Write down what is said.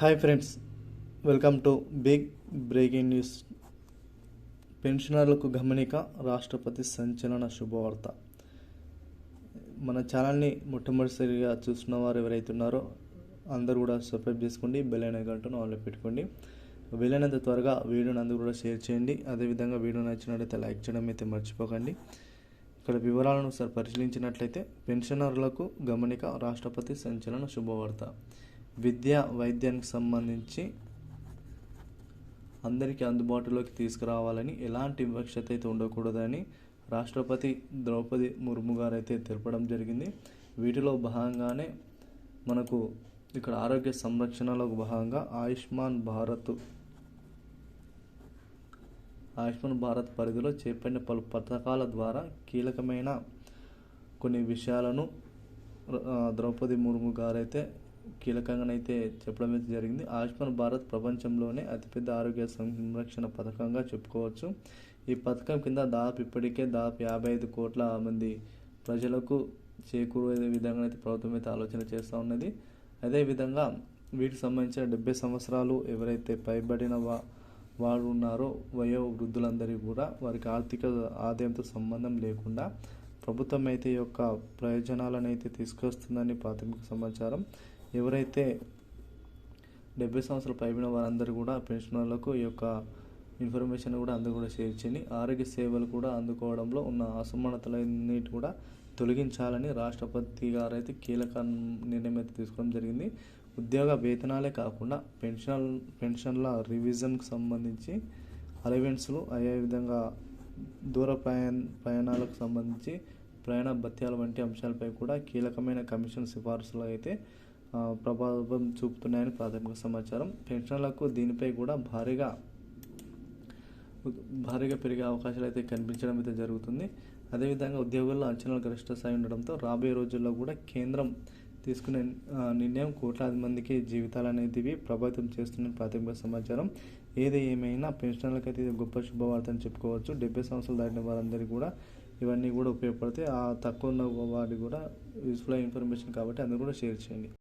Hi friends welcome to big breaking news. పెన్షనర్లకు గమనిక రాష్ట్రపతి సంచలన శుభవార్త. మన ఛానల్ని మొట్టమొదటిసారిగా చూసిన వారు ఎవరైతే ఉన్నారో అందరూ కూడా సబ్స్క్రైబ్ చేసుకోండి బెల్ అయిన గంటను ఆన్లో పెట్టుకోండి. వీలైనంత త్వరగా వీడియోని అందరూ కూడా షేర్ చేయండి. అదేవిధంగా వీడియో నచ్చినట్లయితే లైక్ చేయడం అయితే మర్చిపోకండి. ఇక్కడ వివరాలను ఒకసారి పరిశీలించినట్లయితే పెన్షనర్లకు గమనిక రాష్ట్రపతి సంచలన శుభవార్త. విద్య వైద్యానికి సంబంధించి అందరికీ అందుబాటులోకి తీసుకురావాలని ఎలాంటి వివక్షత అయితే ఉండకూడదని రాష్ట్రపతి ద్రౌపది ముర్ము గారు అయితే తెలపడం జరిగింది. వీటిలో భాగంగానే మనకు ఇక్కడ ఆరోగ్య సంరక్షణలో భాగంగా ఆయుష్మాన్ భారత్ ఆయుష్మాన్ భారత్ పరిధిలో చేపట్టిన పలు పథకాల ద్వారా కీలకమైన కొన్ని విషయాలను ద్రౌపది ముర్ము గారైతే కీలకంగానైతే చెప్పడం అయితే జరిగింది. ఆయుష్మాన్ భారత్ ప్రపంచంలోనే అతిపెద్ద ఆరోగ్య సంరక్షణ పథకంగా చెప్పుకోవచ్చు. ఈ పథకం కింద దాదాపు ఇప్పటికే దాదాపు యాభై ఐదు కోట్ల మంది ప్రజలకు చేకూరే విధంగా అయితే ప్రభుత్వం అయితే ఆలోచన చేస్తూ ఉన్నది. అదేవిధంగా వీటికి సంబంధించిన డెబ్బై సంవత్సరాలు ఎవరైతే పైబడిన వా వారు ఉన్నారో వయో వృద్ధులందరికీ కూడా వారికి ఆర్థిక ఆదాయంతో సంబంధం లేకుండా ప్రభుత్వం అయితే ఈ యొక్క ప్రయోజనాలను అయితే తీసుకొస్తుందని ప్రాథమిక సమాచారం. ఎవరైతే డెబ్బై సంవత్సరాలు పైబడిన వారందరూ కూడా పెన్షనర్లకు ఈ యొక్క ఇన్ఫర్మేషన్ కూడా అందు కూడా షేర్ చేయండి. ఆరోగ్య సేవలు కూడా అందుకోవడంలో ఉన్న అసమానతలన్నిటి కూడా తొలగించాలని రాష్ట్రపతి గారు అయితే కీలక నిర్ణయం అయితే తీసుకోవడం జరిగింది. ఉద్యోగ వేతనాలే కాకుండా పెన్షన్ పెన్షన్ల రివిజన్కి సంబంధించి అలవెన్స్లు అదేవిధంగా దూర ప్రయాణ ప్రయాణాలకు సంబంధించి ప్రయాణ భత్యాల వంటి అంశాలపై కూడా కీలకమైన కమిషన్ సిఫార్సులు అయితే ప్రభావం చూపుతున్నాయని ప్రాథమిక సమాచారం. పెన్షన్లకు దీనిపై కూడా భారీగా భారీగా పెరిగే అవకాశాలు అయితే కనిపించడం అయితే జరుగుతుంది. అదేవిధంగా ఉద్యోగుల్లో అంచనాలు గరిష్ట స్థాయి ఉండడంతో రాబోయే రోజుల్లో కూడా కేంద్రం తీసుకునే నిర్ణయం కోట్లాది మందికి జీవితాలు అనేటివి ప్రభావితం చేస్తుందని ప్రాథమిక సమాచారం. ఏది ఏమైనా పెన్షనర్లకు అయితే ఇది గొప్ప శుభవార్త అని చెప్పుకోవచ్చు. డెబ్బై సంవత్సరాలు దాటిన వారందరికీ కూడా ఇవన్నీ కూడా ఉపయోగపడతాయి. ఆ తక్కువ ఉన్న వారికి కూడా యూస్ఫుల్ ఇన్ఫర్మేషన్ కాబట్టి అందరూ కూడా షేర్ చేయండి.